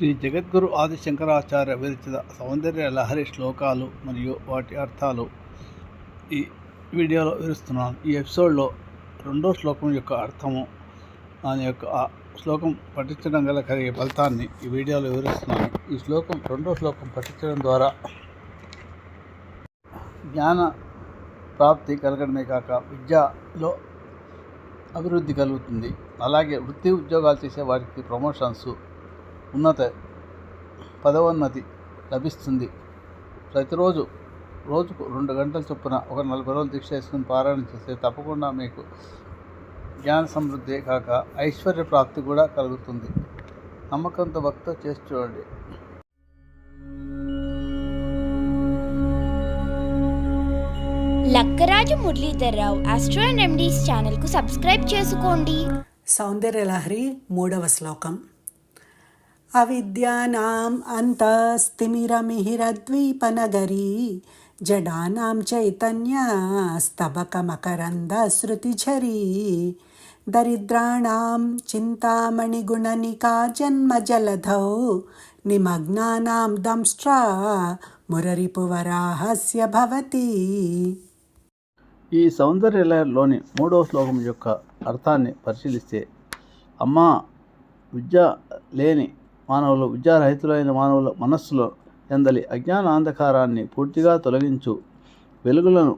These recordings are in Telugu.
శ్రీ జగద్గురు ఆది శంకరాచార్య విరచిత సౌందర్య లహరి శ్లోకాలు మరియు వాటి అర్థాలు ఈ వీడియోలో వివరిస్తున్నాను. ఈ ఎపిసోడ్లో రెండో శ్లోకం యొక్క అర్థము దాని యొక్క ఆ శ్లోకం పఠించడం గల కలిగే ఫలితాన్ని ఈ వీడియోలో వివరిస్తున్నాను. ఈ శ్లోకం రెండో శ్లోకం పఠించడం ద్వారా జ్ఞాన ప్రాప్తి కలగడమే కాక విద్యలో అభివృద్ధి కలుగుతుంది. అలాగే వృత్తి ఉద్యోగాలు చేసే వారికి ప్రమోషన్స్ ఉన్నత పదోన్నతి లభిస్తుంది. ప్రతిరోజు రోజుకు రెండు గంటల చొప్పున ఒక నలభై రోజులు దీక్ష చేసుకుని పారాయణ చేస్తే తప్పకుండా మీకు జ్ఞాన సమృద్ధి కాక ఐశ్వర్య ప్రాప్తి కూడా కలుగుతుంది. నమ్మకంతో భక్తితో చేసి చూడండి. Lakkaraju Muralidhar Rao astro and remedies ఛానల్కు సబ్స్క్రైబ్ చేసుకోండి. సౌందర్యలహరి మూడవ శ్లోకం. అవిద్యానాం అంతస్తిమిరమిహిరద్వీపనగరీ జడానాం చైతన్య స్తబకమకరంద శృతిఝరీ దరిద్రాణాం చింతామణిగుణనికా జన్మజలధౌ నిమగ్నానాం దంష్ట్రా మురరిపువరాహస్య భవతి ఈ సౌందర్యలలోని మూడవ శ్లోకం యొక్క అర్థాన్ని పరిశీలిస్తే అమ్మా విద్య లేని మానవులు విద్యారహితులైన మానవుల మనస్సులో ఎందలి అజ్ఞాన అంధకారాన్ని పూర్తిగా తొలగించు వెలుగులను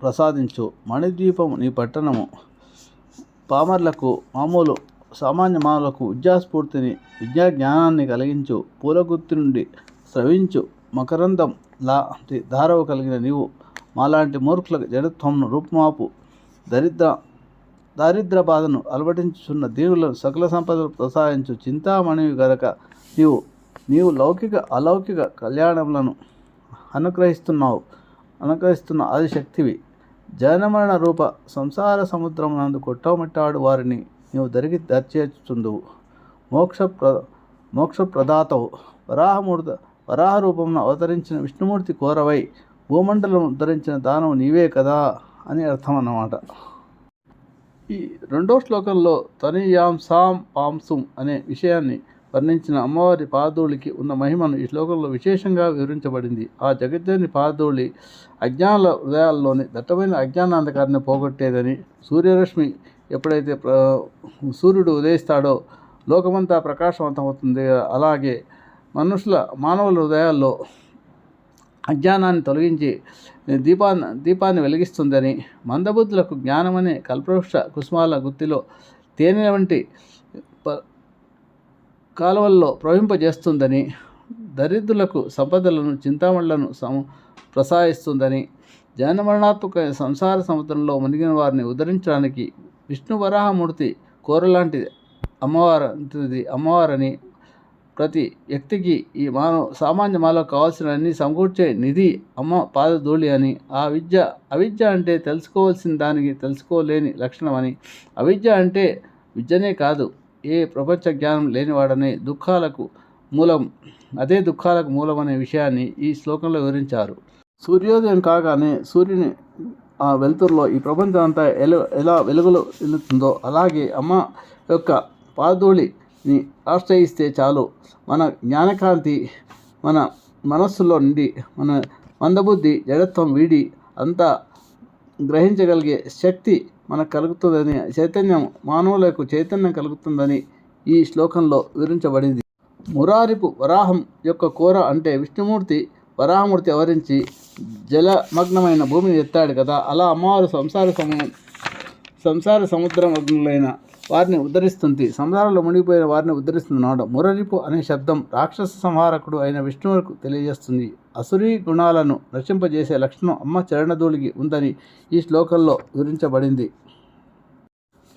ప్రసాదించు మణిద్వీపం నీ పట్టణము. పామర్లకు మామూలు సామాన్య మానవులకు విద్యాస్ఫూర్తిని విద్యా జ్ఞానాన్ని కలిగించు పూలగుత్తి నుండి స్రవించు మకరందం లాంటి ధారవ కలిగిన నీవు మాలాంటి మూర్ఖుల జడత్వంను రూపుమాపు దరిద్ర దారిద్ర బాధను అలవటించుచున్న దేవులను సకల సంపదలు ప్రసాదించు చింతామణివి గనక నీవు నీవు లౌకిక అలౌకిక కళ్యాణములను అనుగ్రహిస్తున్నావు అనుగ్రహిస్తున్న ఆదిశక్తివి. జనమరణ రూప సంసార సముద్రం నందు కొట్టమట్టాడు వారిని నీవు దరికి దర్చేర్చుచుందువు మోక్ష ప్ర మోక్ష ప్రదాతవు. వరాహమూర్త వరాహ రూపంలో అవతరించిన విష్ణుమూర్తి కోరవై భూమండలం ఉద్ధరించిన దానం నీవే కదా అని అర్థం అన్నమాట ఈ రెండో శ్లోకంలో తనియాం సాం పాంసుం అనే విషయాన్ని వర్ణించిన అమ్మవారి పాదోళికి ఉన్న మహిమను ఈ శ్లోకంలో విశేషంగా వివరించబడింది. ఆ జగజ్జని పాదోళి అజ్ఞానుల హృదయాల్లోని దట్టమైన అజ్ఞానాంధకారాన్ని పోగొట్టేదని సూర్యరశ్మి ఎప్పుడైతే ప్ర సూర్యుడు ఉదయిస్తాడో లోకమంతా ప్రకాశవంతమవుతుంది. అలాగే మనుషుల మానవుల హృదయాల్లో అజ్ఞానాన్ని తొలగించి దీపాన్ని దీపాన్ని వెలిగిస్తుందని మందబుద్ధులకు జ్ఞానమనే కల్పవృక్ష కుసుమాల గుత్తిలో తేనె వంటి ప కాలువల్లో ప్రవహింపజేస్తుందని దరిద్రులకు సంపదలను చింతామణులను సమ ప్రసాదిస్తుందని జనమరణాత్మక సంసార సముద్రంలో మునిగిన వారిని ఉద్ధరించడానికి విష్ణు వరాహమూర్తి కోరలాంటిది అమ్మవారి అమ్మవారని ప్రతి వ్యక్తికి ఈ మానవ సామాన్య మాలో కావాల్సిన అన్ని సమకూర్చే నిధి అమ్మ పాదధూళి అని. ఆ విద్య అవిద్య అంటే తెలుసుకోవాల్సిన దానికి తెలుసుకోలేని లక్షణం అని. అవిద్య అంటే విద్యనే కాదు ఏ ప్రపంచ జ్ఞానం లేనివాడనే దుఃఖాలకు మూలం అదే దుఃఖాలకు మూలం అనే విషయాన్ని ఈ శ్లోకంలో వివరించారు. సూర్యోదయం కాగానే సూర్యుని ఆ వెలుతురులో ఈ ప్రపంచం అంతా ఎలా ఎలా వెలుగులో వెళుతుందో అలాగే అమ్మ యొక్క ని ఆశ్రయిస్తే చాలు. మన జ్ఞానకాంతి మన మనస్సులో నుండి మన మందబుద్ధి జడత్వం వీడి అంతా గ్రహించగలిగే శక్తి మనకు కలుగుతుందని చైతన్యం మానవులకు చైతన్యం కలుగుతుందని ఈ శ్లోకంలో వివరించబడింది. మురారిపు వరాహం యొక్క కూర అంటే విష్ణుమూర్తి వరాహమూర్తి అవరించి జలమగ్నమైన భూమిని ఎత్తాడు కదా అలా అమ్మవారు సంసార సమయం సంసార సముద్రమగ్నులైన వారిని ఉద్ధరిస్తుంది సంసారంలో మునిగిపోయిన వారిని ఉద్ధరిస్తున్నాడు మురరిపు అనే శబ్దం రాక్షస సంహారకుడు అయిన విష్ణువుకు తెలియజేస్తుంది. అసురీ గుణాలను నశింపజేసే లక్షణం అమ్మ చరణధూళికి ఉందని ఈ శ్లోకంలో వివరించబడింది.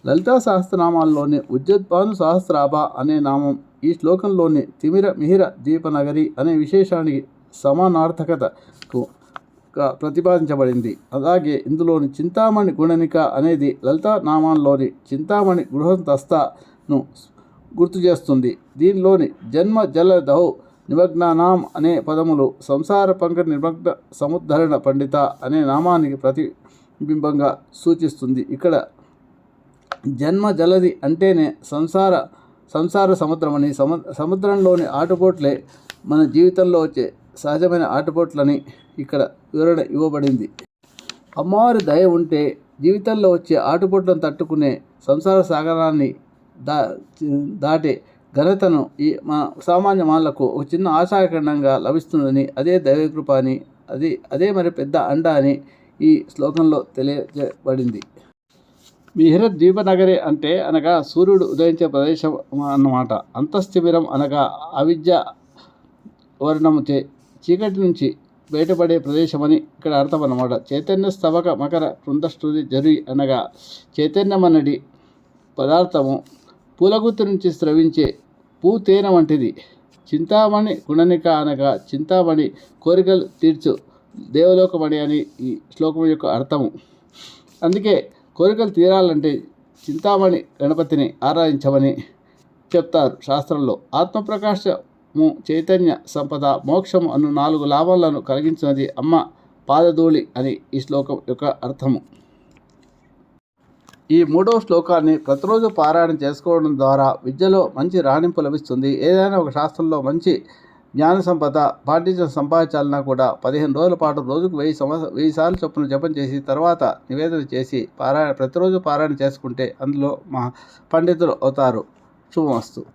లలితా సహస్రనామాల్లోని ఉజ్జద్భాను సహస్రాభ అనే నామం ఈ శ్లోకంలోని తిమిర మిహిర దీపనగరి అనే విశేషానికి సమానార్థకతకు ప్రతిపాదించబడింది. అలాగే ఇందులోని చింతామణి గుణనిక అనేది లలితా నామాల్లోని చింతామణి గృహస్థను గుర్తు చేస్తుంది. దీనిలోని జన్మ జల దౌ నిమగ్నానాం అనే పదములు సంసార పంక నిమగ్న సముద్ధరణ పండిత అనే నామానికి ప్రతిబింబంగా సూచిస్తుంది. ఇక్కడ జన్మ జలది అంటేనే సంసార సంసార సముద్రమని సము సముద్రంలోని ఆటుపోట్లే మన జీవితంలో వచ్చే సహజమైన ఆటుపోట్లని ఇక్కడ వివరణ ఇవ్వబడింది. అమ్మవారి దయ ఉంటే జీవితంలో వచ్చే ఆటుపోట్లను తట్టుకునే సంసార సాగరాన్ని దా దాటే ఘనతను ఈ మా సామాన్య మానలకు ఒక చిన్న ఆశాకరణంగా లభిస్తుందని అదే దైవకృప అని అది అదే మరి పెద్ద అండ అని ఈ శ్లోకంలో తెలియజేయబడింది. మిహిర ద్వీపనగరి అంటే అనగా సూర్యుడు ఉదయించే ప్రదేశం అన్నమాట. అంతస్థిమిరం అనగా అవిద్య వర్ణము చే చీకటి నుంచి బయటపడే ప్రదేశమని ఇక్కడ అర్థం అన్నమాట చైతన్య స్తవక మకర కృందశ్రుతి జరి అనగా చైతన్యమన్నడి పదార్థము పూలగుత్తు నుంచి స్రవించే పూ తేనె వంటిది. చింతామణి గుణనిక అనగా చింతామణి కోరికలు తీర్చు దేవలోకమణి అని ఈ శ్లోకం యొక్క అర్థము. అందుకే కోరికలు తీరాలంటే చింతామణి గణపతిని ఆరాధించమని చెప్తారు శాస్త్రంలో. ము చైతన్య సంపద మోక్షము అను నాలుగు లాభాలను కలిగించినది అమ్మ పాదధూళి అని ఈ శ్లోకం యొక్క అర్థము. ఈ మూడవ శ్లోకాన్ని ప్రతిరోజు పారాయణ చేసుకోవడం ద్వారా విద్యలో మంచి రాణింపు లభిస్తుంది. ఏదైనా ఒక శాస్త్రంలో మంచి జ్ఞాన సంపద పాటించిన సంపాదించాలన్నా కూడా పదిహేను రోజుల పాటు రోజుకు వెయ్యి సంవత్సరం వెయ్యి సార్లు చొప్పున జపం చేసి తర్వాత నివేదన చేసి పారాయణ ప్రతిరోజు పారాయణ చేసుకుంటే అందులో మా పండితులు అవుతారు. శుభమస్తు.